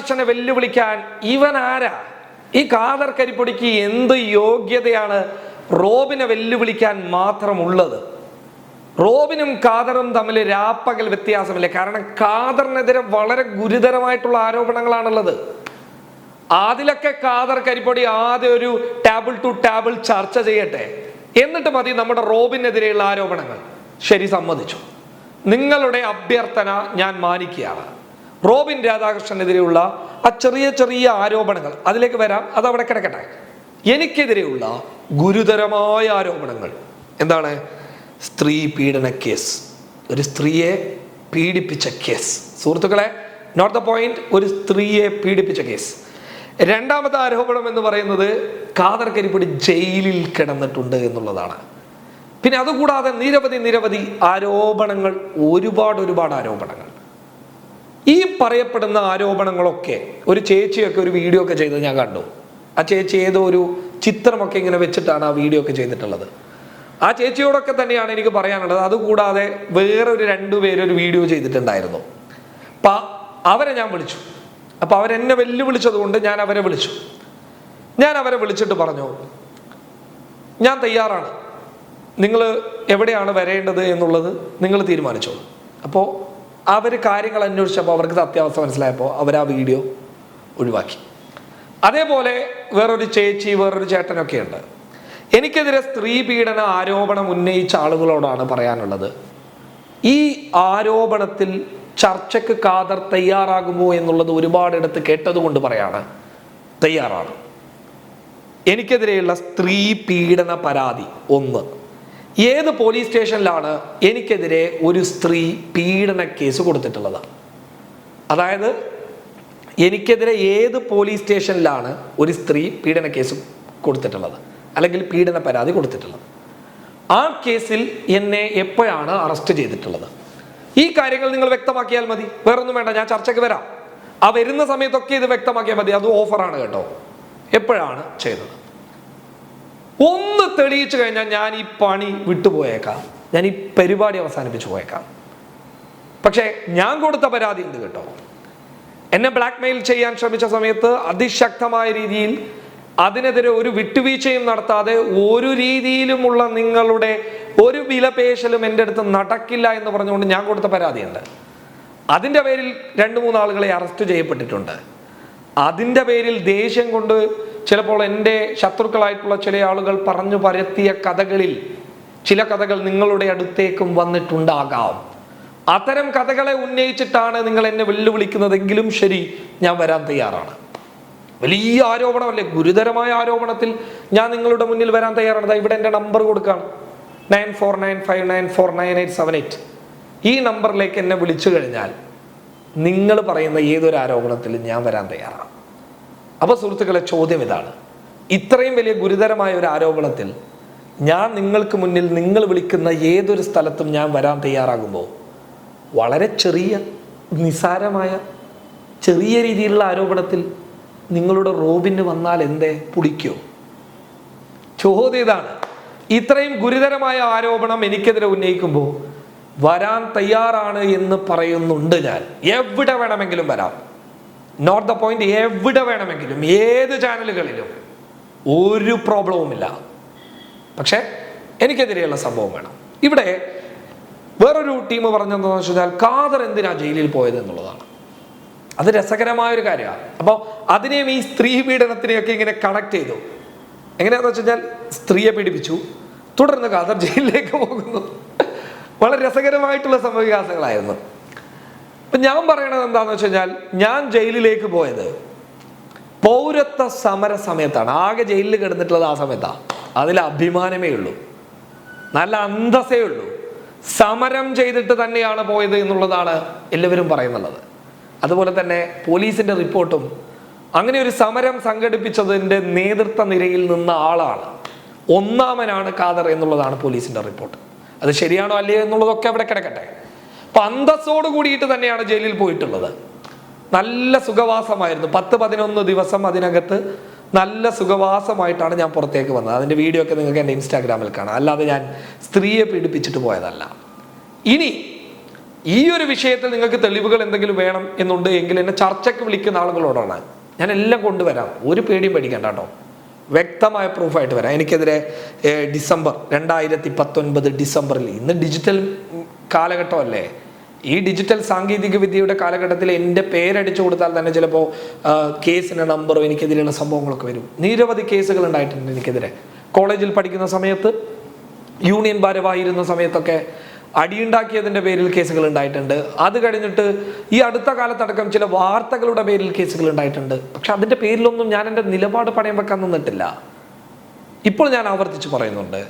രാധാകൃഷ്ണനെ വെല്ലുവിളിക്കാൻ ഇവൻ ആരാ? ഈ കാതർ കരിപ്പൊടിക്ക് എന്ത് യോഗ്യതയാണ് റോബിനെ വെല്ലുവിളിക്കാൻ മാത്രമുള്ളത്? റോബിനും കാദറും തമ്മിൽ രാപ്പകൽ വ്യത്യാസമില്ല. കാരണം കാദറിനെതിരെ വളരെ ഗുരുതരമായിട്ടുള്ള ആരോപണങ്ങളാണുള്ളത്. അതിലൊക്കെ കാദർ കരിപ്പൊടി ആദ്യം ഒരു ടാബിൾ ടു ടാബിൾ ചർച്ച ചെയ്യട്ടെ. എന്നിട്ട് മതി നമ്മുടെ റോബിനെതിരെയുള്ള ആരോപണങ്ങൾ. ശരി സമ്മതിച്ചു. നിങ്ങളുടെ അഭ്യർത്ഥന ഞാൻ മാനിക്കുകയാണ്. റോബിൻ രാധാകൃഷ്ണനെതിരെയുള്ള ആ ചെറിയ ചെറിയ ആരോപണങ്ങൾ. അതിലേക്ക് വരാം. അവിടെ കിടക്കട്ടെ. എനിക്കെതിരെയുള്ള ഗുരുതരമായ ആരോപണങ്ങൾ. എന്താണ്? സ്ത്രീ പീഡന കേസ്. ഒരു സ്ത്രീയെ പീഡിപ്പിച്ച കേസ്. സുഹൃത്തുക്കളെ നോട്ട് ദ പോയിന്റ് ഒരു സ്ത്രീയെ പീഡിപ്പിച്ച കേസ്. രണ്ടാമത്തെ ആരോപണം എന്ന് പറയുന്നത് ഖാദർ കരിപ്പിടി ജയിലിൽ കിടന്നിട്ടുണ്ട് എന്നുള്ളതാണ്. പിന്നെ അതുകൂടാതെ നിരവധി നിരവധി ആരോപണങ്ങൾ ഒരുപാട് ഒരുപാട് ആരോപണങ്ങൾ. ഈ പറയപ്പെടുന്ന ആരോപണങ്ങളൊക്കെ ഒരു ചേച്ചിയൊക്കെ ഒരു വീഡിയോ ഒക്കെ ചെയ്തത് ഞാൻ കണ്ടു. ആ ചേച്ചി ഏതോ ഒരു ചിത്രമൊക്കെ ഇങ്ങനെ വെച്ചിട്ടാണ് ആ വീഡിയോ ഒക്കെ ചെയ്തിട്ടുള്ളത്. ആ ചേച്ചിയോടൊക്കെ തന്നെയാണ് എനിക്ക് പറയാനുള്ളത്. അതുകൂടാതെ വേറെ ഒരു രണ്ടു ഒരു വീഡിയോ ചെയ്തിട്ടുണ്ടായിരുന്നു. അപ്പൊ അവരെ ഞാൻ വിളിച്ചു. അപ്പൊ അവരെന്നെ വെല്ലുവിളിച്ചത് കൊണ്ട് ഞാൻ അവരെ വിളിച്ചു. ഞാൻ അവരെ വിളിച്ചിട്ട് പറഞ്ഞു ഞാൻ തയ്യാറാണ്. നിങ്ങൾ എവിടെയാണ് വരേണ്ടത് എന്നുള്ളത് നിങ്ങൾ തീരുമാനിച്ചോളൂ. അപ്പോൾ അവർ കാര്യങ്ങൾ അന്വേഷിച്ചപ്പോൾ അവർക്ക് സത്യാവസ്ഥ മനസ്സിലായപ്പോൾ അവർ ആ വീഡിയോ ഒഴിവാക്കി. അതേപോലെ വേറൊരു ചേച്ചി വേറൊരു ചേട്ടനൊക്കെ ഉണ്ട് എനിക്കെതിരെ സ്ത്രീ പീഡന ആരോപണം ഉന്നയിച്ച ആളുകളോടാണ് പറയാനുള്ളത്. ഈ ആരോപണത്തിൽ ചർച്ചയ്ക്ക് കാതർ തയ്യാറാകുമോ എന്നുള്ളത് ഒരുപാടിടത്ത് കേട്ടതുകൊണ്ട് പറയാണ് തയ്യാറാണ്. എനിക്കെതിരെയുള്ള സ്ത്രീ പീഡന പരാതി ഒന്ന്. ഏത് പോലീസ് സ്റ്റേഷനിലാണ് എനിക്കെതിരെ ഒരു സ്ത്രീ പീഡന കേസ് കൊടുത്തിട്ടുള്ളത്? അതായത് എനിക്കെതിരെ ഏത് പോലീസ് സ്റ്റേഷനിലാണ് ഒരു സ്ത്രീ പീഡന കേസ് കൊടുത്തിട്ടുള്ളത്? അല്ലെങ്കിൽ പീഡന പരാതി കൊടുത്തിട്ടുള്ളത്? ആ കേസിൽ എന്നെ എപ്പോഴാണ് അറസ്റ്റ് ചെയ്തിട്ടുള്ളത്? ഈ കാര്യങ്ങൾ നിങ്ങൾ വ്യക്തമാക്കിയാൽ മതി. വേറൊന്നും വേണ്ട ഞാൻ ചർച്ചയ്ക്ക് വരാം. ആ വരുന്ന സമയത്തൊക്കെ ഇത് വ്യക്തമാക്കിയാൽ മതി. അത് ഓഫറാണ് കേട്ടോ. എപ്പോഴാണ് ചെയ്തത്? ഒന്ന് തെളിയിച്ചു കഴിഞ്ഞാൽ ഞാൻ ഈ പണി വിട്ടുപോയേക്കാം. ഞാൻ ഈ പരിപാടി അവസാനിപ്പിച്ചു പോയേക്കാം. പക്ഷേ ഞാൻ കൊടുത്ത പരാതി ഉണ്ട് കേട്ടോ? എന്നെ ബ്ലാക്ക് മെയിൽ ചെയ്യാൻ ശ്രമിച്ച സമയത്ത് അതിശക്തമായ രീതിയിൽ അതിനെതിരെ ഒരു വിട്ടുവീഴ്ചയും നടത്താതെ ഒരു രീതിയിലുമുള്ള നിങ്ങളുടെ ഒരു വിലപേശലും എന്റെ അടുത്ത് നടക്കില്ല എന്ന് പറഞ്ഞുകൊണ്ട് ഞാൻ കൊടുത്ത പരാതിയുണ്ട് അതിന്റെ പേരിൽ രണ്ട് മൂന്ന് ആളുകളെ അറസ്റ്റ് ചെയ്യപ്പെട്ടിട്ടുണ്ട്. അതിന്റെ പേരിൽ ദേഷ്യം കൊണ്ട് ചിലപ്പോൾ എന്റെ ശത്രുക്കളായിട്ടുള്ള ചില ആളുകൾ പറഞ്ഞു പരത്തിയ കഥകളിൽ ചില കഥകൾ നിങ്ങളുടെ അടുത്തേക്കും വന്നിട്ടുണ്ടാകാം. അത്തരം കഥകളെ ഉന്നയിച്ചിട്ടാണ് നിങ്ങൾ എന്നെ വെല്ലുവിളിക്കുന്നതെങ്കിലും ശരി ഞാൻ വരാൻ തയ്യാറാണ്. വലിയ ആരോപണമല്ലേ? ഗുരുതരമായ ആരോപണത്തിൽ ഞാൻ നിങ്ങളുടെ മുന്നിൽ വരാൻ തയ്യാറാണ്. ഇവിടെ എന്റെ നമ്പർ കൊടുക്കാം nine four nine five nine four nine eight seven eight. ഈ നമ്പറിലേക്ക് എന്നെ വിളിച്ചു കഴിഞ്ഞാൽ നിങ്ങൾ പറയുന്ന ഏതൊരു ആരോപണത്തിലും ഞാൻ വരാൻ തയ്യാറാണ്. അപ്പോൾ സുഹൃത്തുക്കളെ ചോദ്യം ഇതാണ്. ഇത്രയും വലിയ ഗുരുതരമായ ഒരു ആരോപണത്തിൽ ഞാൻ നിങ്ങൾക്ക് മുന്നിൽ നിങ്ങൾ വിളിക്കുന്ന ഏതൊരു സ്ഥലത്തും ഞാൻ വരാൻ തയ്യാറാകുമ്പോൾ വളരെ ചെറിയ നിസാരമായ ചെറിയ രീതിയിലുള്ള ആരോപണത്തിൽ നിങ്ങളുടെ റോബിന് വന്നാൽ എന്തേ? പുളിക്കോ? ചോദ്യം ഇതാണ്. ഇത്രയും ഗുരുതരമായ ആരോപണം എനിക്കെതിരെ ഉന്നയിക്കുമ്പോൾ വരാൻ തയ്യാറാണ് എന്ന് പറയുന്നുണ്ട് ഞാൻ. എവിടെ വേണമെങ്കിലും വരാം. നോട്ട് ദ പോയിന്റ് എവിടെ വേണമെങ്കിലും ഏത് ചാനലുകളിലും ഒരു പ്രോബ്ലവുമില്ല പക്ഷേ എനിക്കെതിരെയുള്ള സംഭവം വേണം. ഇവിടെ വേറൊരു ടീം പറഞ്ഞതെന്ന് വെച്ച് കഴിഞ്ഞാൽ എന്തിനാ ജയിലിൽ പോയത് എന്നുള്ളതാണ്. അത് രസകരമായ ഒരു കാര്യമാണ്. അപ്പോൾ അതിനെയും ഈ സ്ത്രീ പീഡനത്തിനെയൊക്കെ ഇങ്ങനെ കണക്ട് ചെയ്തു. എങ്ങനെയാണെന്ന് വെച്ച് കഴിഞ്ഞാൽ സ്ത്രീയെ പീഡിപ്പിച്ചു. തുടർന്ന് കാദർ ജയിലിലേക്ക് പോകുന്നു. വളരെ രസകരമായിട്ടുള്ള സംഭവവികാസങ്ങളായിരുന്നു. അപ്പൊ ഞാൻ പറയണത് എന്താണെന്ന് വെച്ച് കഴിഞ്ഞാൽ ഞാൻ ജയിലിലേക്ക് പോയത് പൗരത്വ സമര സമയത്താണ്. ആകെ ജയിലിൽ കിടന്നിട്ടുള്ളത് ആ സമയത്താണ് അതിൽ അഭിമാനമേ ഉള്ളൂ. നല്ല അന്തസ്സേ ഉള്ളൂ. സമരം ചെയ്തിട്ട് തന്നെയാണ് പോയത് എന്നുള്ളതാണ് എല്ലാവരും പറയുന്നുള്ളത്. അതുപോലെ തന്നെ പോലീസിന്റെ റിപ്പോർട്ടും അങ്ങനെ ഒരു സമരം സംഘടിപ്പിച്ചതിന്റെ നേതൃത്വ നിരയിൽ നിന്ന ആളാണ്. ഒന്നാമനാണ് കാദർ എന്നുള്ളതാണ് പോലീസിന്റെ റിപ്പോർട്ട്. അത് ശരിയാണോ അല്ലയോ എന്നുള്ളതൊക്കെ അവിടെ കിടക്കട്ടെ. അപ്പൊ അന്തസ്സോട് കൂടിയിട്ട് തന്നെയാണ് ജയിലിൽ പോയിട്ടുള്ളത്. നല്ല സുഖവാസമായിരുന്നു. പത്ത് പതിനൊന്ന് ദിവസം അതിനകത്ത് നല്ല സുഖവാസമായിട്ടാണ് ഞാൻ പുറത്തേക്ക് വന്നത്. അതിന്റെ വീഡിയോ ഒക്കെ നിങ്ങൾക്ക് എന്റെ ഇൻസ്റ്റാഗ്രാമിൽ കാണാം. അല്ലാതെ ഞാൻ സ്ത്രീയെ പീഡിപ്പിച്ചിട്ട് പോയതല്ല. ഇനി ഈ ഒരു വിഷയത്തിൽ നിങ്ങൾക്ക് തെളിവുകൾ എന്തെങ്കിലും വേണം എന്നുണ്ട് എങ്കിൽ എന്നെ ചർച്ചയ്ക്ക് വിളിക്കുന്ന ആളുകളോടാണ്. ഞാൻ എല്ലാം കൊണ്ടുവരാം. ഒരു പേടിയും പേടിക്കണ്ട കേട്ടോ. വ്യക്തമായ പ്രൂഫായിട്ട് വരാം. എനിക്കെതിരെ ഡിസംബർ രണ്ടായിരത്തി പത്തൊൻപത് ഡിസംബറിൽ ഇന്ന് ഡിജിറ്റൽ കാലഘട്ടമല്ലേ? ഈ ഡിജിറ്റൽ സാങ്കേതിക വിദ്യയുടെ കാലഘട്ടത്തിൽ എന്റെ പേരടിച്ചു കൊടുത്താൽ തന്നെ ചിലപ്പോൾ കേസിന്റെ നമ്പറും എനിക്കെതിരെയുള്ള സംഭവങ്ങളൊക്കെ വരും. നിരവധി കേസുകൾ ഉണ്ടായിട്ടുണ്ട് എനിക്കെതിരെ. കോളേജിൽ പഠിക്കുന്ന സമയത്ത് യൂണിയൻ ഭാരവായിരുന്ന സമയത്തൊക്കെ അടിയുണ്ടാക്കിയതിന്റെ പേരിൽ കേസുകൾ ഉണ്ടായിട്ടുണ്ട്. അത് കഴിഞ്ഞിട്ട് ഈ അടുത്ത കാലത്തടക്കം ചില വാർത്തകളുടെ പേരിൽ കേസുകൾ ഉണ്ടായിട്ടുണ്ട്. പക്ഷെ അതിന്റെ പേരിലൊന്നും ഞാൻ എന്റെ നിലപാട് പണയം വെക്കാൻ നിന്നിട്ടില്ല. ഇപ്പോൾ ഞാൻ ആവർത്തിച്ച് പറയുന്നുണ്ട്.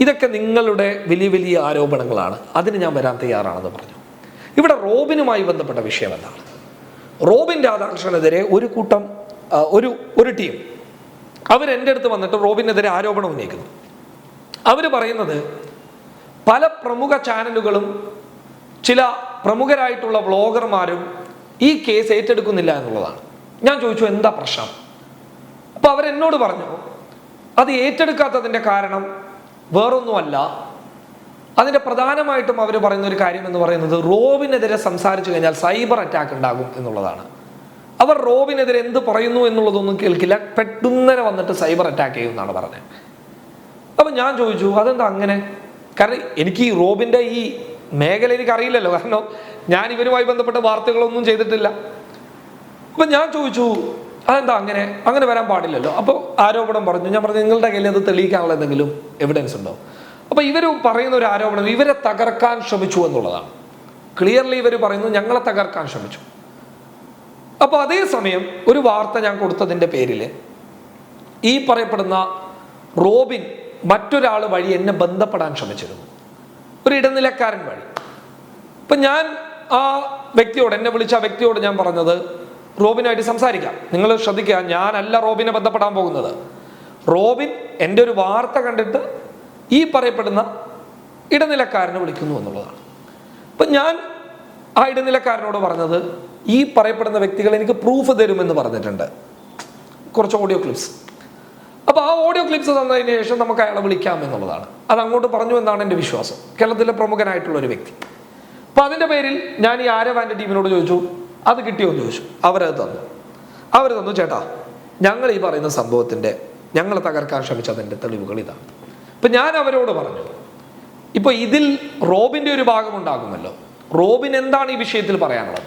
ഇതൊക്കെ നിങ്ങളുടെ വലിയ വലിയ ആരോപണങ്ങളാണ്. അതിന് ഞാൻ വരാൻ തയ്യാറാണെന്ന് പറഞ്ഞു. ഇവിടെ റോബിനുമായി ബന്ധപ്പെട്ട വിഷയം എന്താണ്? റോബിൻ രാധാകൃഷ്ണനെതിരെ ഒരു കൂട്ടം ഒരു ഒരു ടീം അവരെന്റെ അടുത്ത് വന്നിട്ട് റോബിനെതിരെ ആരോപണം ഉന്നയിക്കുന്നു. അവർ പറയുന്നത് പല പ്രമുഖ ചാനലുകളും ചില പ്രമുഖരായിട്ടുള്ള വ്ളോഗർമാരും ഈ കേസ് ഏറ്റെടുക്കുന്നില്ല എന്നുള്ളതാണ്. ഞാൻ ചോദിച്ചു എന്താ പ്രശ്നം? അപ്പോൾ അവരെന്നോട് പറഞ്ഞു അത് ഏറ്റെടുക്കാത്തതിന്റെ കാരണം വേറൊന്നുമല്ല അതിന്റെ പ്രധാനമായിട്ടും അവർ പറയുന്ന ഒരു കാര്യം എന്ന് പറയുന്നത് റോബിനെതിരെ സംസാരിച്ചു കഴിഞ്ഞാൽ സൈബർ അറ്റാക്ക് ഉണ്ടാകും എന്നുള്ളതാണ്. അവർ റോബിനെതിരെ എന്ത് പറയുന്നു എന്നുള്ളതൊന്നും കേൾക്കില്ല. പെട്ടെന്നര വന്നിട്ട് സൈബർ അറ്റാക്ക് ചെയ്യും എന്നാണ് പറഞ്ഞത്. അപ്പം ഞാൻ ചോദിച്ചു അതെന്താ അങ്ങനെ? കാരണം എനിക്ക് ഈ റോബിന്റെ ഈ മേഖല എനിക്ക് അറിയില്ലല്ലോ. കാരണം ഞാൻ ഇവരുമായി ബന്ധപ്പെട്ട വാർത്തകളൊന്നും ചെയ്തിട്ടില്ല. അപ്പം ഞാൻ ചോദിച്ചു അതെന്താ അങ്ങനെ? അങ്ങനെ വരാൻ പാടില്ലല്ലോ. അപ്പോൾ ആരോപണം പറഞ്ഞു. ഞാൻ പറഞ്ഞു നിങ്ങളുടെ കയ്യിൽ അത് തെളിയിക്കാനുള്ള എന്തെങ്കിലും എവിഡൻസ് ഉണ്ടോ? അപ്പോൾ ഇവർ പറയുന്ന ഒരു ആരോപണം ഇവരെ തകർക്കാൻ ശ്രമിച്ചു എന്നുള്ളതാണ്. ക്ലിയർലി ഇവർ പറയുന്നു ഞങ്ങളെ തകർക്കാൻ ശ്രമിച്ചു. അപ്പോൾ അതേസമയം ഒരു വാർത്ത ഞാൻ കൊടുത്തതിന്റെ പേരിൽ ഈ പറയപ്പെടുന്ന റോബിൻ മറ്റൊരാൾ വഴി എന്നെ ബന്ധപ്പെടാൻ ശ്രമിച്ചിരുന്നു. ഒരു ഇടനിലക്കാരൻ വഴി. ഇപ്പം ഞാൻ ആ വ്യക്തിയോട് എന്നെ വിളിച്ച ആ വ്യക്തിയോട് ഞാൻ പറഞ്ഞത് റോബിനായിട്ട് സംസാരിക്കാം. നിങ്ങൾ ശ്രദ്ധിക്കുക ഞാനല്ല റോബിനെ ബന്ധപ്പെടാൻ പോകുന്നത്. റോബിൻ എന്റെ ഒരു വാർത്ത കണ്ടിട്ട് ഈ പറയപ്പെടുന്ന ഇടനിലക്കാരനെ വിളിക്കുന്നു എന്നുള്ളതാണ്. അപ്പം ഞാൻ ആ ഇടനിലക്കാരനോട് പറഞ്ഞത് ഈ പറയപ്പെടുന്ന വ്യക്തികൾ എനിക്ക് പ്രൂഫ് തരുമെന്ന് പറഞ്ഞിട്ടുണ്ട്. കുറച്ച് ഓഡിയോ ക്ലിപ്സ് അപ്പോൾ ആ ഓഡിയോ ക്ലിപ്സ് തന്നതിന് ശേഷം നമുക്ക് അയാളെ വിളിക്കാം എന്നുള്ളതാണ്. അത് അങ്ങോട്ട് പറഞ്ഞു എന്നാണ് എന്റെ വിശ്വാസം. കേരളത്തിലെ പ്രമുഖനായിട്ടുള്ള ഒരു വ്യക്തി. അപ്പോൾ അതിന്റെ പേരിൽ ഞാൻ ഈ ആരവാന്റെ ടീമിനോട് ചോദിച്ചു അത് കിട്ടിയോ? എന്ന് ചോദിച്ചു. അവരത് തന്നു. അവർ തന്നു ചേട്ടാ ഞങ്ങൾ ഈ പറയുന്ന സംഭവത്തിന്റെ ഞങ്ങൾ തകർക്കാൻ ശ്രമിച്ചതിന്റെ തെളിവുകൾ ഇതാണ്. ഇപ്പം ഞാൻ അവരോട് പറഞ്ഞു ഇപ്പോൾ ഇതിൽ റോബിന്റെ ഒരു ഭാഗം ഉണ്ടാകുമല്ലോ. റോബിൻ എന്താണ് ഈ വിഷയത്തിൽ പറയാനുള്ളത്?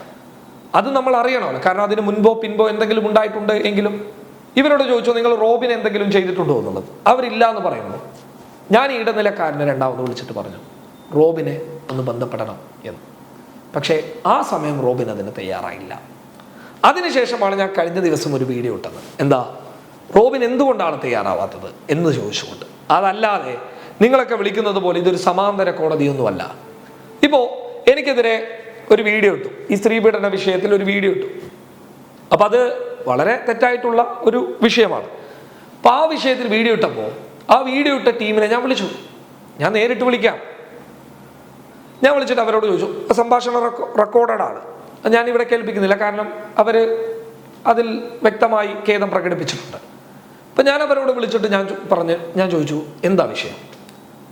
അത് നമ്മൾ അറിയണമല്ലോ. കാരണം അതിന് മുൻപോ പിൻപോ എന്തെങ്കിലും ഉണ്ടായിട്ടുണ്ട് എങ്കിലും ഇവരോട് ചോദിച്ചോ നിങ്ങൾ റോബിൻ എന്തെങ്കിലും ചെയ്തിട്ടുണ്ടോ എന്നുള്ളത്? അവരില്ല എന്ന് പറയുന്നു. ഞാൻ ഈ ഇടനിലക്കാരനെ രണ്ടാമത് വിളിച്ചിട്ട് പറഞ്ഞു റോബിനെ ഒന്ന് ബന്ധപ്പെടണം എന്ന്. പക്ഷേ ആ സമയം റോബിൻ അതിന് തയ്യാറായില്ല. അതിനുശേഷമാണ് ഞാൻ കഴിഞ്ഞ ദിവസം ഒരു വീഡിയോ ഇട്ടത്. എന്താ? റോബിൻ എന്തുകൊണ്ടാണ് തയ്യാറാവാത്തത് എന്ന് ചോദിച്ചുകൊണ്ട്. അതല്ലാതെ നിങ്ങളൊക്കെ വിളിക്കുന്നത് പോലെ ഇതൊരു സമാന്തര കോടതിയൊന്നുമല്ല. ഇപ്പോൾ എനിക്കെതിരെ ഒരു വീഡിയോ ഇട്ടു. ഈ സ്ത്രീ സ്ത്രീപീഡന വിഷയത്തിൽ ഒരു വീഡിയോ ഇട്ടു. അപ്പം അത് വളരെ തെറ്റായിട്ടുള്ള ഒരു വിഷയമാണ്. അപ്പം ആ വിഷയത്തിൽ വീഡിയോ ഇട്ടപ്പോൾ ആ വീഡിയോ ഇട്ട ടീമിനെ ഞാൻ വിളിച്ചു. ഞാൻ നേരിട്ട് വിളിക്കാം. ഞാൻ വിളിച്ചിട്ട് അവരോട് ചോദിച്ചു "ആ സംഭാഷണം റെക്കോർഡഡ് ആണ് അത് ഞാൻ ഇവിടെ കേൾപ്പിക്കുന്നില്ല. കാരണം അവർ അതിൽ വ്യക്തമായി ഖേദം പ്രകടിപ്പിച്ചിട്ടുണ്ട്. അപ്പം ഞാൻ അവരോട് വിളിച്ചിട്ട് ഞാൻ പറഞ്ഞ് ഞാൻ ചോദിച്ചു എന്താ വിഷയം?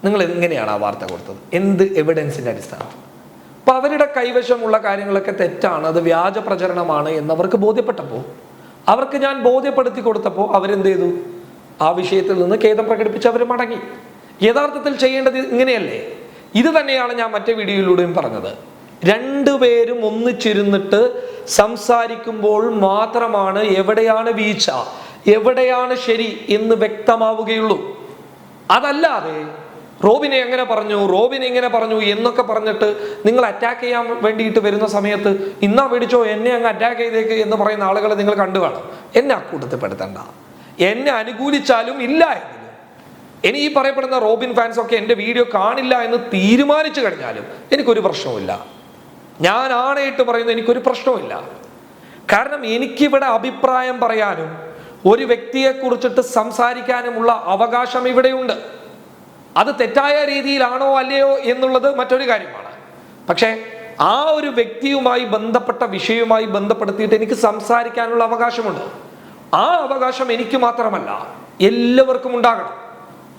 നിങ്ങൾ എങ്ങനെയാണ് ആ വാർത്ത കൊടുത്തത്? എന്ത് എവിഡൻസിന്റെ അടിസ്ഥാനത്തിൽ? അപ്പം അവരുടെ കൈവശമുള്ള കാര്യങ്ങളൊക്കെ തെറ്റാണ് അത് വ്യാജ പ്രചരണമാണ് എന്നവർക്ക് ബോധ്യപ്പെട്ടപ്പോൾ അവർക്ക് ഞാൻ ബോധ്യപ്പെടുത്തി കൊടുത്തപ്പോൾ അവരെന്ത് ചെയ്തു? ആ വിഷയത്തിൽ നിന്ന് ഖേദം പ്രകടിപ്പിച്ച് അവർ മടങ്ങി. യഥാർത്ഥത്തിൽ ചെയ്യേണ്ടത് ഇങ്ങനെയല്ലേ? ഇത് തന്നെയാണ് ഞാൻ മറ്റേ വീഡിയോയിലൂടെയും പറഞ്ഞത്. രണ്ടുപേരും ഒന്നിച്ചിരുന്നിട്ട് സംസാരിക്കുമ്പോൾ മാത്രമാണ് എവിടെയാണ് വീഴ്ച. എവിടെയാണ് ശരി എന്ന് വ്യക്തമാവുകയുള്ളൂ. അതല്ലാതെ റോബിനെ എങ്ങനെ പറഞ്ഞു റോബിനെ ഇങ്ങനെ പറഞ്ഞു എന്നൊക്കെ പറഞ്ഞിട്ട് നിങ്ങൾ അറ്റാക്ക് ചെയ്യാൻ വേണ്ടിയിട്ട് വരുന്ന സമയത്ത് ഇന്നാ പിടിച്ചോ എന്നെ അങ്ങ് അറ്റാക്ക് ചെയ്തേക്ക് എന്ന് പറയുന്ന ആളുകളെ നിങ്ങൾ കണ്ടു കാണും. എന്നെ അക്കൂട്ടത്തിൽ പെടുത്തണ്ട എന്നെ അനുകൂലിച്ചാലും ഇല്ല എങ്കിലും ഇനി ഈ പറയപ്പെടുന്ന റോബിൻ ഫാൻസ് ഒക്കെ എന്റെ വീഡിയോ കാണില്ല എന്ന് തീരുമാനിച്ചു കഴിഞ്ഞാലും എനിക്കൊരു പ്രശ്നവുമില്ല. ഞാൻ ആണയിട്ട് പറയുന്നത് എനിക്കൊരു പ്രശ്നവുമില്ല. കാരണം എനിക്കിവിടെ അഭിപ്രായം പറയാനും ഒരു വ്യക്തിയെ കുറിച്ചിട്ട് സംസാരിക്കാനുമുള്ള അവകാശം ഇവിടെയുണ്ട്. അത് തെറ്റായ രീതിയിലാണോ അല്ലയോ എന്നുള്ളത് മറ്റൊരു കാര്യമാണ്. പക്ഷേ ആ ഒരു വ്യക്തിയുമായി ബന്ധപ്പെട്ട വിഷയവുമായി ബന്ധപ്പെടുത്തിയിട്ട് എനിക്ക് സംസാരിക്കാനുള്ള അവകാശമുണ്ട്. ആ അവകാശം എനിക്ക് മാത്രമല്ല എല്ലാവർക്കും ഉണ്ടാകണം.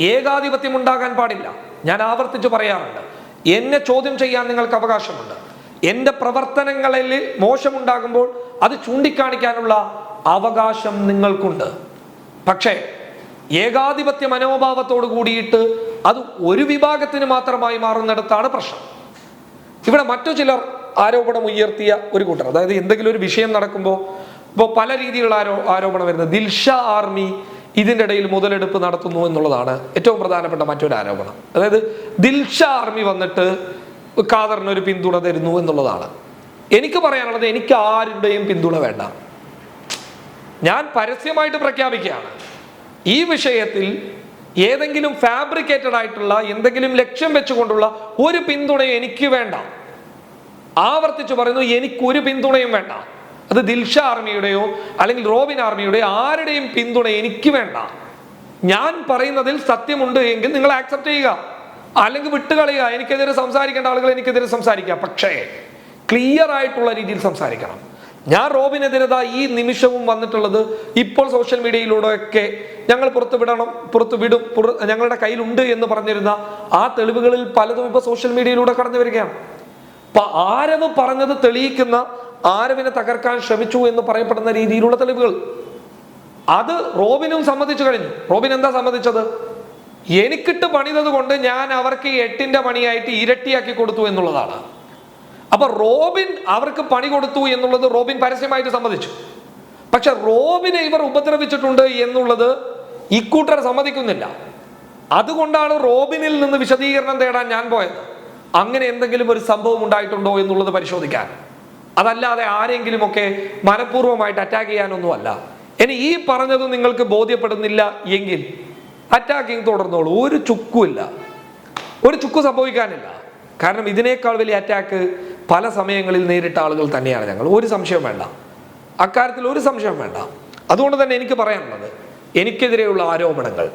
ഏകാധിപത്യം ഉണ്ടാകാൻ പാടില്ല. ഞാൻ ആവർത്തിച്ച് പറയാറുണ്ട് എന്നെ ചോദ്യം ചെയ്യാൻ നിങ്ങൾക്ക് അവകാശമുണ്ട്. എന്റെ പ്രവർത്തനങ്ങളിൽ മോശമുണ്ടാകുമ്പോൾ അത് ചൂണ്ടിക്കാണിക്കാനുള്ള അവകാശം നിങ്ങൾക്കുണ്ട്. പക്ഷേ ഏകാധിപത്യ മനോഭാവത്തോട് കൂടിയിട്ട് അത് ഒരു വിഭാഗത്തിന് മാത്രമായി മാറുന്നിടത്താണ് പ്രശ്നം. ഇവിടെ മറ്റു ചിലർ ആരോപണം ഉയർത്തിയ ഒരു കൂട്ടർ. അതായത് എന്തെങ്കിലും ഒരു വിഷയം നടക്കുമ്പോൾ ഇപ്പോൾ പല രീതിയിലുള്ള ആരോ ആരോപണം വരുന്നത്. ദിൽഷ ആർമി ഇതിന്റെ ഇടയിൽ മുതലെടുപ്പ് നടത്തുന്നു എന്നുള്ളതാണ് ഏറ്റവും പ്രധാനപ്പെട്ട മറ്റൊരു ആരോപണം. അതായത് ദിൽഷ ആർമി വന്നിട്ട് ഖാദറിന് ഒരു പിന്തുണ തരുന്നു എന്നുള്ളതാണ്. എനിക്ക് പറയാനുള്ളത് എനിക്ക് ആരുടെയും പിന്തുണ വേണ്ട. ഞാൻ പരസ്യമായിട്ട് പ്രഖ്യാപിക്കുകയാണ്. ഈ വിഷയത്തിൽ ഏതെങ്കിലും ഫാബ്രിക്കേറ്റഡ് ആയിട്ടുള്ള എന്തെങ്കിലും ലക്ഷ്യം വെച്ചുകൊണ്ടുള്ള ഒരു പിന്തുണയും എനിക്ക് വേണ്ട. ആവർത്തിച്ചു പറയുന്നു എനിക്കൊരു പിന്തുണയും വേണ്ട. അത് ദിൽഷ ആർമിയുടെയോ അല്ലെങ്കിൽ റോബിൻ ആർമിയുടെയോ ആരുടെയും പിന്തുണ എനിക്ക് വേണ്ട. ഞാൻ പറയുന്നതിൽ സത്യമുണ്ട് എങ്കിൽ നിങ്ങൾ ആക്സെപ്റ്റ് ചെയ്യുക. അല്ലെങ്കിൽ വിട്ടുകളയുക. എനിക്കെതിരെ സംസാരിക്കേണ്ട ആളുകൾ എനിക്കെതിരെ സംസാരിക്കുക. പക്ഷേ ക്ലിയർ ആയിട്ടുള്ള രീതിയിൽ സംസാരിക്കണം. ഞാൻ റോബിനെതിരത ഈ നിമിഷവും വന്നിട്ടുള്ളത് ഇപ്പോൾ സോഷ്യൽ മീഡിയയിലൂടെയൊക്കെ ഞങ്ങൾ പുറത്ത് വിടണം പുറത്ത് വിടും ഞങ്ങളുടെ കയ്യിലുണ്ട് എന്ന് പറഞ്ഞിരുന്ന ആ തെളിവുകളിൽ പലതും ഇപ്പോൾ സോഷ്യൽ മീഡിയയിലൂടെ കടന്നു വരികയാണ്. അപ്പൊ ആരവ് പറഞ്ഞത് തെളിയിക്കുന്ന ആരവിനെ തകർക്കാൻ ശ്രമിച്ചു എന്ന് പറയപ്പെടുന്ന രീതിയിലുള്ള തെളിവുകൾ. അത് റോബിനും സമ്മതിച്ചു കഴിഞ്ഞു. റോബിൻ എന്താ സമ്മതിച്ചത് എനിക്കിട്ട് പണിതത് കൊണ്ട് ഞാൻ അവർക്ക് എട്ടിന്റെ പണിയായിട്ട് ഇരട്ടിയാക്കി കൊടുത്തു എന്നുള്ളതാണ്. അപ്പൊ റോബിൻ അവർക്ക് പണി കൊടുത്തു എന്നുള്ളത് റോബിൻ പരസ്യമായിട്ട് സമ്മതിച്ചു. പക്ഷെ റോബിനെ ഇവർ ഉപദ്രവിച്ചിട്ടുണ്ട് എന്നുള്ളത് ഇക്കൂട്ടർ സമ്മതിക്കുന്നില്ല. അതുകൊണ്ടാണ് റോബിനിൽ നിന്ന് വിശദീകരണം തേടാൻ ഞാൻ പോയത്. അങ്ങനെ എന്തെങ്കിലും ഒരു സംഭവം ഉണ്ടായിട്ടുണ്ടോ എന്നുള്ളത് പരിശോധിക്കാൻ. അതല്ലാതെ ആരെങ്കിലും ഒക്കെ മനഃപൂർവമായിട്ട് അറ്റാക്ക് ചെയ്യാനൊന്നുമല്ല. ഇനി ഈ പറഞ്ഞത് നിങ്ങൾക്ക് ബോധ്യപ്പെടുന്നില്ല എങ്കിൽ അറ്റാക്കിങ് തുടർന്നോളൂ. ഒരു ചുക്കുമില്ല. ഒരു ചുക്കു സംഭവിക്കാനില്ല. കാരണം ഇതിനേക്കാൾ വലിയ അറ്റാക്ക് പല സമയങ്ങളിൽ നേരിട്ട ആളുകൾ തന്നെയാണ് ഞങ്ങൾ. ഒരു സംശയം വേണ്ട. അക്കാര്യത്തിൽ ഒരു സംശയം വേണ്ട. അതുകൊണ്ട് തന്നെ എനിക്ക് പറയാനുള്ളത് എനിക്കെതിരെയുള്ള ആരോപണങ്ങൾ.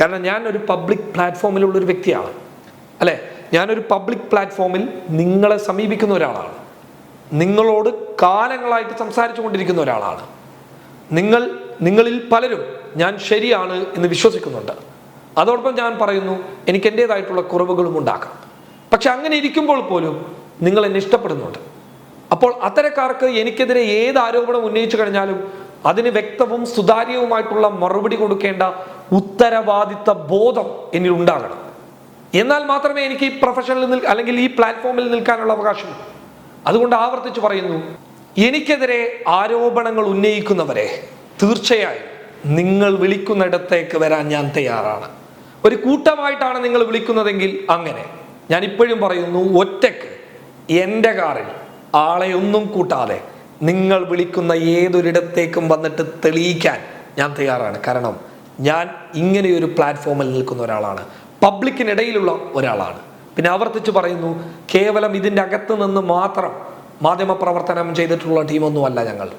കാരണം ഞാൻ ഒരു പബ്ലിക് പ്ലാറ്റ്ഫോമിലുള്ള ഒരു വ്യക്തിയാണ്. അല്ലെ? ഞാനൊരു പബ്ലിക് പ്ലാറ്റ്ഫോമിൽ നിങ്ങളെ സമീപിക്കുന്ന ഒരാളാണ്. നിങ്ങളോട് കാലങ്ങളായിട്ട് സംസാരിച്ചു കൊണ്ടിരിക്കുന്ന ഒരാളാണ്. നിങ്ങൾ നിങ്ങളിൽ പലരും ഞാൻ ശരിയാണ് എന്ന് വിശ്വസിക്കുന്നുണ്ട്. അതോടൊപ്പം ഞാൻ പറയുന്നു എനിക്ക് എന്റെതായിട്ടുള്ള കുറവുകളും ഉണ്ടാക്കാം. പക്ഷെ അങ്ങനെ ഇരിക്കുമ്പോൾ പോലും നിങ്ങൾ എന്നെ ഇഷ്ടപ്പെടുന്നുണ്ട്. അപ്പോൾ അത്തരക്കാർക്ക് എനിക്കെതിരെ ഏത് ആരോപണം ഉന്നയിച്ചു കഴിഞ്ഞാലും അതിന് വ്യക്തവും സുതാര്യവുമായിട്ടുള്ള മറുപടി കൊടുക്കേണ്ട ഉത്തരവാദിത്ത ബോധം എന്നിൽ ഉണ്ടാകണം. എന്നാൽ മാത്രമേ എനിക്ക് ഈ പ്രൊഫഷനിൽ നിൽ അല്ലെങ്കിൽ ഈ പ്ലാറ്റ്ഫോമിൽ നിൽക്കാനുള്ള അവകാശമുള്ളൂ അതുകൊണ്ട് ആവർത്തിച്ച് പറയുന്നു എനിക്കെതിരെ ആരോപണങ്ങൾ ഉന്നയിക്കുന്നവരെ തീർച്ചയായും നിങ്ങൾ വിളിക്കുന്നിടത്തേക്ക് വരാൻ ഞാൻ തയ്യാറാണ്. ഒരു കൂട്ടമായിട്ടാണ് നിങ്ങൾ വിളിക്കുന്നതെങ്കിൽ അങ്ങനെ. ഞാൻ ഇപ്പോഴും പറയുന്നു ഒറ്റയ്ക്ക് എന്റെ കാറിൽ ആളെ ഒന്നും കൂട്ടാതെ നിങ്ങൾ വിളിക്കുന്ന ഏതൊരിടത്തേക്കും വന്നിട്ട് തെളിയിക്കാൻ ഞാൻ തയ്യാറാണ്. കാരണം ഞാൻ ഇങ്ങനെയൊരു പ്ലാറ്റ്ഫോമിൽ നിൽക്കുന്ന ഒരാളാണ്. പബ്ലിക്കിനിടയിലുള്ള ഒരാളാണ്. പിന്നെ ആവർത്തിച്ച് പറയുന്നു കേവലം ഇതിന്റെ അകത്ത് നിന്ന് മാത്രം മാധ്യമപ്രവർത്തനം ചെയ്തിട്ടുള്ള ടീമൊന്നുമല്ല ഞങ്ങൾ.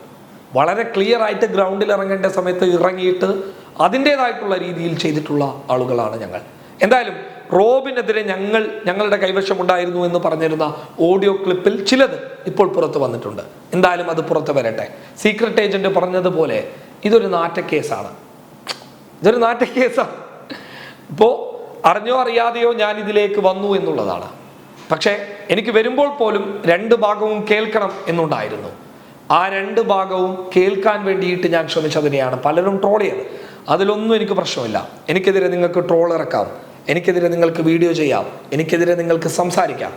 വളരെ ക്ലിയർ ആയിട്ട് ഗ്രൗണ്ടിൽ ഇറങ്ങേണ്ട സമയത്ത് ഇറങ്ങിയിട്ട് അതിന്റെതായിട്ടുള്ള രീതിയിൽ ചെയ്തിട്ടുള്ള ആളുകളാണ് ഞങ്ങൾ. എന്തായാലും റോബിനെതിരെ ഞങ്ങൾ ഞങ്ങളുടെ കൈവശമുണ്ടായിരുന്നു എന്ന് പറഞ്ഞിരുന്ന ഓഡിയോ ക്ലിപ്പിൽ ചിലത് ഇപ്പോൾ പുറത്ത് വന്നിട്ടുണ്ട്. എന്തായാലും അത് പുറത്ത് വരട്ടെ. സീക്രട്ട് ഏജന്റ് പറഞ്ഞതുപോലെ ഇതൊരു നാറ്റക്കേസാണ്. ഇതൊരു നാറ്റക്കേസാണ്. ഇപ്പോൾ അറിഞ്ഞോ അറിയാതെയോ ഞാൻ ഇതിലേക്ക് വന്നു എന്നുള്ളതാണ്. പക്ഷേ എനിക്ക് വരുമ്പോൾ പോലും രണ്ട് ഭാഗവും കേൾക്കണം എന്നുണ്ടായിരുന്നു. ആ രണ്ട് ഭാഗവും കേൾക്കാൻ വേണ്ടിയിട്ട് ഞാൻ ശ്രമിച്ചതിനെയാണ് പലരും ട്രോൾ ചെയ്യുന്നത് അതിലൊന്നും എനിക്ക് പ്രശ്നമില്ല. എനിക്കെതിരെ നിങ്ങൾക്ക് ട്രോൾ ഇറക്കാം. എനിക്കെതിരെ നിങ്ങൾക്ക് വീഡിയോ ചെയ്യാം. എനിക്കെതിരെ നിങ്ങൾക്ക് സംസാരിക്കാം.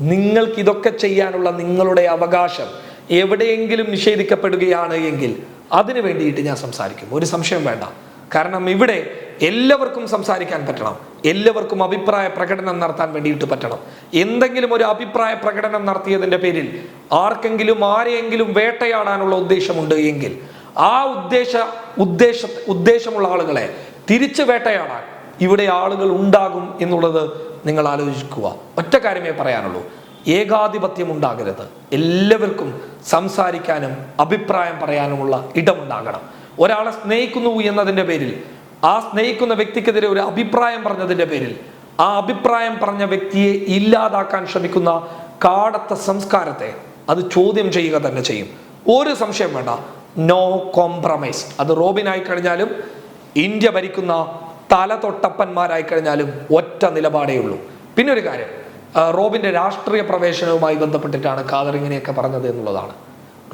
നിങ്ങൾക്ക് ഇതൊക്കെ ചെയ്യാനുള്ള നിങ്ങളുടെ അവകാശം എവിടെയെങ്കിലും നിഷേധിക്കപ്പെടുകയാണ് എങ്കിൽ അതിനു വേണ്ടിയിട്ട് ഞാൻ സംസാരിക്കും. ഒരു സംശയം വേണ്ട. കാരണം ഇവിടെ എല്ലാവർക്കും സംസാരിക്കാൻ പറ്റണം. എല്ലാവർക്കും അഭിപ്രായ പ്രകടനം നടത്താൻ വേണ്ടിയിട്ട് പറ്റണം. എന്തെങ്കിലും ഒരു അഭിപ്രായ പ്രകടനം നടത്തിയതിന്റെ പേരിൽ ആർക്കെങ്കിലും ആരെയെങ്കിലും വേട്ടയാടാനുള്ള ഉദ്ദേശമുണ്ട് എങ്കിൽ ആ ഉദ്ദേശ ഉദ്ദേശ ഉദ്ദേശമുള്ള ആളുകളെ തിരിച്ചു വേട്ടയാടാൻ ഇവിടെ ആളുകൾ ഉണ്ടാകും എന്നുള്ളത് നിങ്ങൾ ആലോചിക്കുക. ഒറ്റ കാര്യമേ പറയാനുള്ളൂ. ഏകാധിപത്യം ഉണ്ടാകരുത്. എല്ലാവർക്കും സംസാരിക്കാനും അഭിപ്രായം പറയാനുമുള്ള ഇടമുണ്ടാകണം. ഒരാളെ സ്നേഹിക്കുന്നു എന്നതിന്റെ പേരിൽ ആ സ്നേഹിക്കുന്ന വ്യക്തിക്കെതിരെ ഒരു അഭിപ്രായം പറഞ്ഞതിന്റെ പേരിൽ ആ അഭിപ്രായം പറഞ്ഞ വ്യക്തിയെ ഇല്ലാതാക്കാൻ ശ്രമിക്കുന്ന കാടത്ത സംസ്കാരത്തെ അത് ചോദ്യം ചെയ്യുക തന്നെ ചെയ്യും. ഒരു സംശയം വേണ്ട. നോ കോംപ്രമൈസ് അത് റോബിനായി കഴിഞ്ഞാലും ഇന്ത്യ ഭരിക്കുന്ന തലതൊട്ടപ്പന്മാരായി കഴിഞ്ഞാലും ഒറ്റ നിലപാടേ ഉള്ളൂ. പിന്നെ ഒരു കാര്യം റോബിന്റെ രാഷ്ട്രീയ പ്രവേശനവുമായി ബന്ധപ്പെട്ടിട്ടാണ് ഖാദർ പറഞ്ഞത് എന്നുള്ളതാണ്.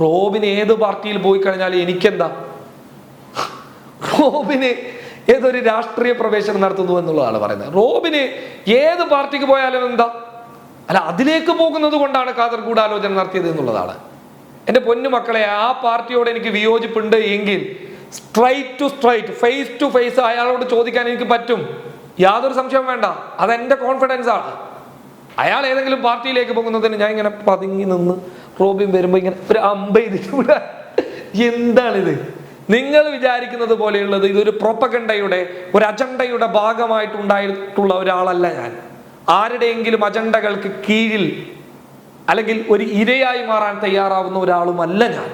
റോബിന് ഏത് പാർട്ടിയിൽ പോയി കഴിഞ്ഞാലും എനിക്കെന്താ? റോബിന് ഏതൊരു രാഷ്ട്രീയ പ്രവേശനം നടത്തുന്നു എന്നുള്ളതാണ് പറയുന്നത്. റോബിന് ഏത് പാർട്ടിക്ക് പോയാലും എന്താ? അല്ല അതിലേക്ക് പോകുന്നത് കൊണ്ടാണ് ഖാദർ കൂടാലോചന നടത്തിയത് എന്നുള്ളതാണ്. എന്റെ പൊന്നു മക്കളെ ആ പാർട്ടിയോട് എനിക്ക് വിയോജിപ്പുണ്ട് എങ്കിൽ straight to straight face to face അയാളോട് ചോദിക്കാൻ എനിക്ക് പറ്റും. യാതൊരു സംശയവും വേണ്ട. അതെന്റെ കോൺഫിഡൻസ് ആണ്. അയാൾ ഏതെങ്കിലും പാർട്ടിയിലേക്ക് പോകുന്നതിന് ഞാൻ ഇങ്ങനെ പതുങ്ങി നിന്ന് റോബിൻ വരുമ്പോൾ ഇങ്ങനെ ഒരു അമ്പെയ്തിട്ട് എന്താണിത്? നിങ്ങൾ വിചാരിക്കുന്നത് പോലെയുള്ളത് ഇതൊരു പ്രൊപ്പഗണ്ടയുടെ ഒരു അജണ്ടയുടെ ഭാഗമായിട്ടുണ്ടായിട്ടുള്ള ഒരാളല്ല ഞാൻ. ആരുടെയെങ്കിലും അജണ്ടകൾക്ക് കീഴിൽ അല്ലെങ്കിൽ ഒരു ഇരയായി മാറാൻ തയ്യാറാവുന്ന ഒരാളുമല്ല ഞാൻ.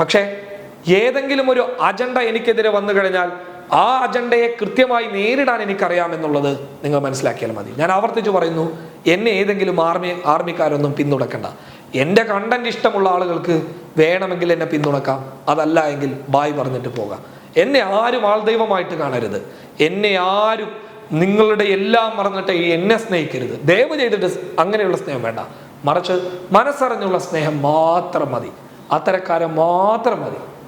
പക്ഷേ ഏതെങ്കിലും ഒരു അജണ്ട എനിക്കെതിരെ വന്നു കഴിഞ്ഞാൽ ആ അജണ്ടയെ കൃത്യമായി നേരിടാൻ എനിക്കറിയാമെന്നുള്ളത് നിങ്ങൾ മനസ്സിലാക്കിയാൽ മതി. ഞാൻ ആവർത്തിച്ച് പറയുന്നു എന്നെ ഏതെങ്കിലും ആർമി ആർമിക്കാരൊന്നും പിന്തുണക്കണ്ട. എന്റെ കണ്ടന്റ് ഇഷ്ടമുള്ള ആളുകൾക്ക് വേണമെങ്കിൽ എന്നെ പിന്തുണക്കാം. അതല്ല എങ്കിൽ ബായ് പറഞ്ഞിട്ട് പോകാം. എന്നെ ആരും ആൾദൈവമായിട്ട് കാണരുത്. എന്നെ ആരും നിങ്ങളുടെ എല്ലാം മറന്നിട്ട് എന്നെ സ്നേഹിക്കരുത്. ദയവ് ചെയ്തിട്ട് അങ്ങനെയുള്ള സ്നേഹം വേണ്ട. മറിച്ച് മനസ്സറിഞ്ഞുള്ള സ്നേഹം മാത്രം മതി. അത്തരക്കാരെ മാത്രം മതി.